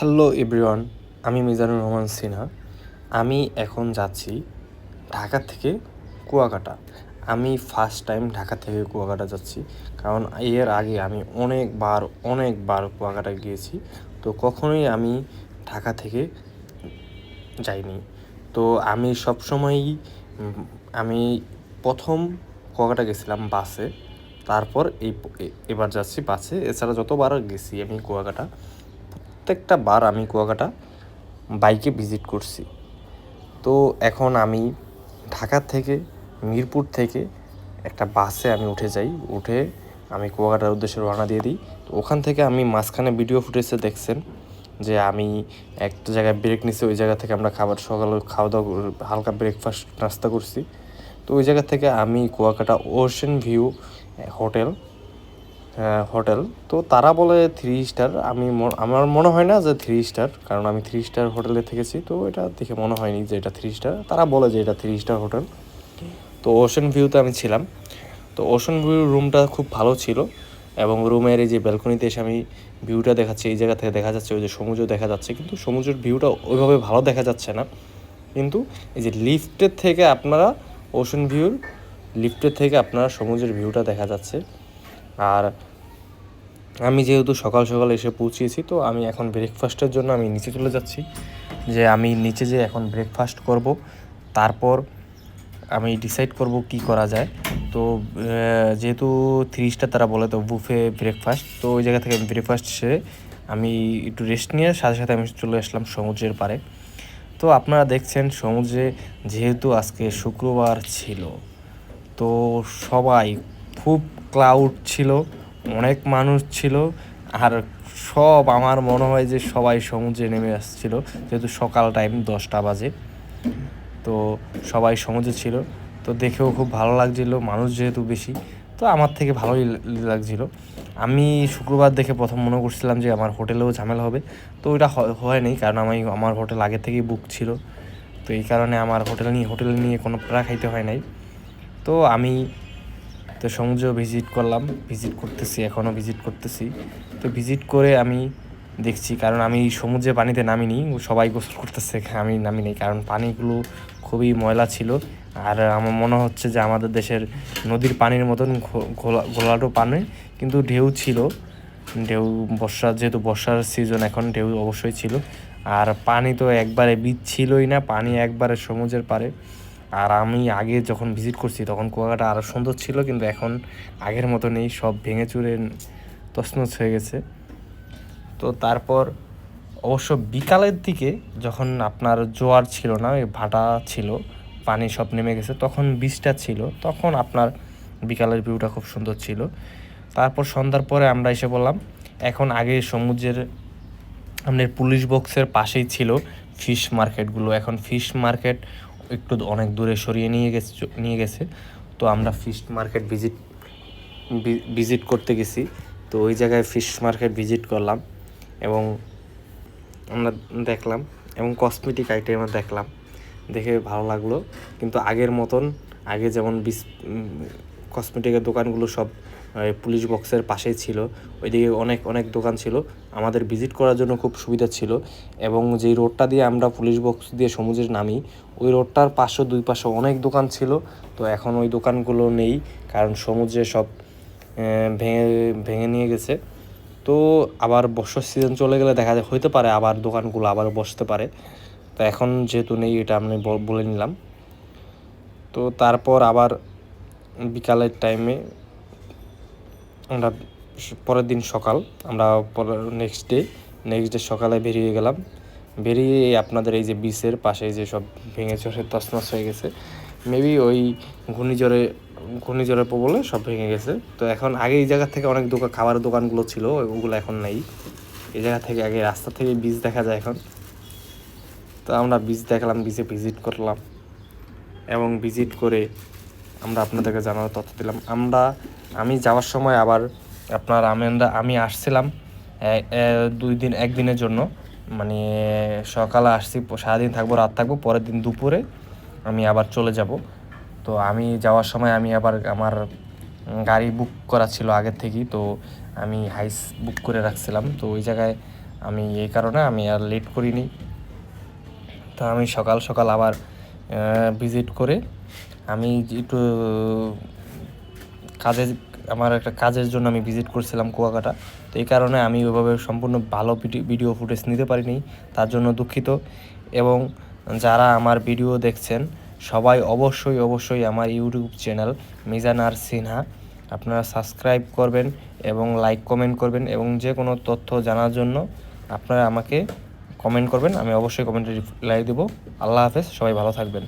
Hello everyone, আমি মিজানুর রহমান সিনহা। আমি এখন যাচ্ছি ঢাকা থেকে কুয়াকাটা। আমি ফার্স্ট টাইম ঢাকা থেকে কুয়াকাটা যাচ্ছি, কারণ এর আগে আমি অনেকবার অনেকবার কুয়াকাটা গিয়েছি। তো কখনোই আমি ঢাকা থেকে যাইনি। তো আমি সবসময়ই আমি প্রথম কুয়াকাটা গেছিলাম বাসে, তারপর এই এবার যাচ্ছি বাসে। এছাড়া যতবার গেছি আমি কুয়াকাটা প্রত্যেকটা বার আমি কুয়াকাটা বাইকে ভিজিট করছি। তো এখন আমি ঢাকা থেকে, মিরপুর থেকে একটা বাসে আমি উঠে যাই। উঠে আমি কুয়াকাটার উদ্দেশ্যে রওনা দিয়ে দিই। তো ওখান থেকে আমি মাঝখানে ভিডিও ফুটেজে দেখছেন যে আমি একটা জায়গায় ব্রেক নিছি, ওই জায়গা থেকে আমরা খাবার সকালে খাওয়া দাওয়া হালকা ব্রেকফাস্ট নাস্তা করছি। তো ওই জায়গা থেকে আমি Kuakata ocean view hotel hotel. তো তারা বলে থ্রি স্টার আমি আমার মনে হয় না যে থ্রি স্টার কারণ আমি থ্রি স্টার হোটেলে থেকেছি, তো এটা দেখে মনে হয়নি যে এটা থ্রি স্টার তারা বলে যে এটা থ্রি স্টার হোটেল। তো ওশন ভিউতে আমি ছিলাম। তো ওশন ভিউ রুমটা খুব ভালো ছিল এবং রুমের এই যে ব্যালকনিতে এসে আমি ভিউটা দেখাচ্ছি, এই জায়গা থেকে দেখা যাচ্ছে, ওই যে সমুদ্র দেখা যাচ্ছে। কিন্তু সমুদ্রের ভিউটা ওইভাবে ভালো দেখা যাচ্ছে না। কিন্তু এই যে লিফটের থেকে আপনারা ওশন ভিউর লিফটের থেকে আপনারা সমুদ্রের ভিউটা দেখা যাচ্ছে। আর আমি যেহেতু সকাল সকাল এসে পৌঁছিয়েছি, তো আমি এখন ব্রেকফাস্টের জন্য আমি নিচে চলে যাচ্ছি। যে আমি নিচে যে এখন ব্রেকফাস্ট করব, তারপর আমি ডিসাইড করব কি করা যায়। তো যেহেতু থ্রি তারা বলে, তো বুফে ব্রেকফাস্ট তো ওই জায়গা থেকে আমি ব্রেকফাস্ট সেরে আমি একটু রেস্ট নিয়ে সাথে সাথে আমি চলে আসলাম সমুদ্রের পাড়ে। তো আপনারা দেখছেন সমুদ্রে যেহেতু আজকে শুক্রবার ছিল, তো সবাই খুব ক্লাউড ছিল। অনেক মানুষ ছিল, আর সব আমার মনে হয় যে সবাই সমুদ্রে নেমে আসছিল, যেহেতু সকাল টাইম দশটা বাজে। তো সবাই সমুদ্রে ছিল, তো দেখেও খুব ভালো লাগছিল, মানুষ যেহেতু বেশি, তো আমার থেকে ভালোই লাগছিল। আমি শুক্রবার দেখে প্রথম মনে করছিলাম যে আমার হোটেলেও ঝামেলা হবে, তো ওইটা হয়- হয়নি, কারণ আমি আমার হোটেল আগে থেকেই বুক ছিল। তো এই কারণে আমার হোটেল নিয়ে হোটেল নিয়ে কোনো প্যারা খাইতে হয় নাই। তো আমি তো সমুদ্র ভিজিট করলাম ভিজিট করতেছি, এখনও ভিজিট করতেছি। তো ভিজিট করে আমি দেখছি, কারণ আমি সমুদ্রে পানিতে নামিনি সবাই গোসল করতেছে, আমি নামিনি, কারণ পানিগুলো খুবই ময়লা ছিল। আর আমার মনে হচ্ছে যে আমাদের দেশের নদীর পানির মতন ঘোলাটো পানি, কিন্তু ঢেউ ছিল। ঢেউ, বর্ষা, যেহেতু বর্ষার সিজন এখন, ঢেউ অবশ্যই ছিল। আর পানি তো একবারে বীজ ছিলই না, পানি একবারে সমুদ্রের পারে আর আমি আগে যখন ভিজিট করছি, তখন কুয়াকাটা আরও সুন্দর ছিল, কিন্তু এখন আগের মতো নেই সব ভেঙে চুরে তছনছ হয়ে গেছে। তো তারপর অবশ্য বিকালের দিকে যখন আপনার জোয়ার ছিল না ওই ভাটা ছিল, পানি সব নেমে গেছে, তখন বীজটা ছিল, তখন আপনার বিকালের ভিউটা খুব সুন্দর ছিল। তারপর সন্ধ্যার পরে আমরা এসে বললাম, এখন আগে সমুদ্রের আমাদের পুলিশ বক্সের পাশেই ছিল ফিশ মার্কেটগুলো এখন ফিশ মার্কেট একটু অনেক দূরে সরিয়ে নিয়ে গেছে নিয়ে গেছে। তো আমরা ফিশ মার্কেট ভিজিট ভিজিট করতে গেছি। তো ওই জায়গায় ফিশ মার্কেট ভিজিট করলাম এবং আমরা দেখলাম এবং কসমেটিক আইটেম দেখলাম। দেখে ভালো লাগল। কিন্তু আগের মতন, আগে যেমন বিস কসমেটিকের দোকানগুলো সব পুলিশ বক্সের পাশেই ছিল। ওইদিকে অনেক অনেক দোকান ছিল। আমাদের ভিজিট করার জন্য খুব সুবিধা ছিল। এবং যেই রোডটা দিয়ে আমরা পুলিশ বক্স দিয়ে সমুদ্রে নামি, ওই রোডটার পাশে দুই পাশে অনেক দোকান ছিল। তো এখন ওই দোকানগুলো নেই, কারণ সমুদ্রে সব ভেঙে ভেঙে নিয়ে গেছে। তো আবার বর্ষার সিজন চলে গেলে দেখা যায়, হইতে পারে আবার দোকানগুলো আবার বসতে পারে। তো এখন যেহেতু নেই, এটা আমি বল- বলে নিলাম। তো তারপর আবার বিকালের টাইমে আমরা পরের দিন সকাল, আমরা নেক্সট ডে নেক্সট ডে সকালে বেরিয়ে গেলাম। বেরিয়ে আপনাদের এই যে বিচের পাশে যে সব ভেঙে চড়ে তছনছ হয়ে গেছে। মেবি ওই ঘূর্ণিঝড়ে, ঘূর্ণিঝড়ের প্রবলে সব ভেঙে গেছে। তো এখন আগে এই জায়গা থেকে অনেক দোকান খাবারের দোকানগুলো ছিল ওগুলো এখন নেই। এই জায়গা থেকে আগে রাস্তা থেকে বীজ দেখা যায় এখন। তো আমরা বীজ দেখলাম বীজে ভিজিট করলাম। এবং ভিজিট করে আমরা আপনাদেরকে জানার তথ্য দিলাম। আমরা, আমি যাওয়ার সময় আবার আপনার আমি আমি আসছিলাম দুই দিন একদিনের জন্য। মানে সকালে আসছি, সারাদিন থাকব, রাত থাকব, পরের দিন দুপুরে আমি আবার চলে যাব। তো আমি যাওয়ার সময় আমি আবার আমার গাড়ি বুক করা ছিল আগের থেকেই, তো আমি হাইস বুক করে রাখছিলাম। তো ওই জায়গায় আমি এই কারণে আমি আর লেট করিনি। তো আমি সকাল সকাল আবার ভিজিট করে আমি একটু কাজের আমার একটা কাজের জন্য আমি ভিজিট করছিলাম কুয়াকাটা। তো এই কারণে আমি ওইভাবে সম্পূর্ণ ভালো ভিডিও ফুটেজ নিতে পারিনি, তার জন্য দুঃখিত। এবং যারা আমার ভিডিও দেখছেন, সবাই অবশ্যই অবশ্যই আমার ইউটিউব চ্যানেল মিজান আর সিনহা, আপনারা সাবস্ক্রাইব করবেন এবং লাইক কমেন্ট করবেন এবং যে কোনো তথ্য জানার জন্য আপনারা আমাকে কমেন্ট করবেন আমি অবশ্যই কমেন্টে রিপ্লাই দেবো। আল্লাহ হাফেজ সবাই ভালো থাকবেন।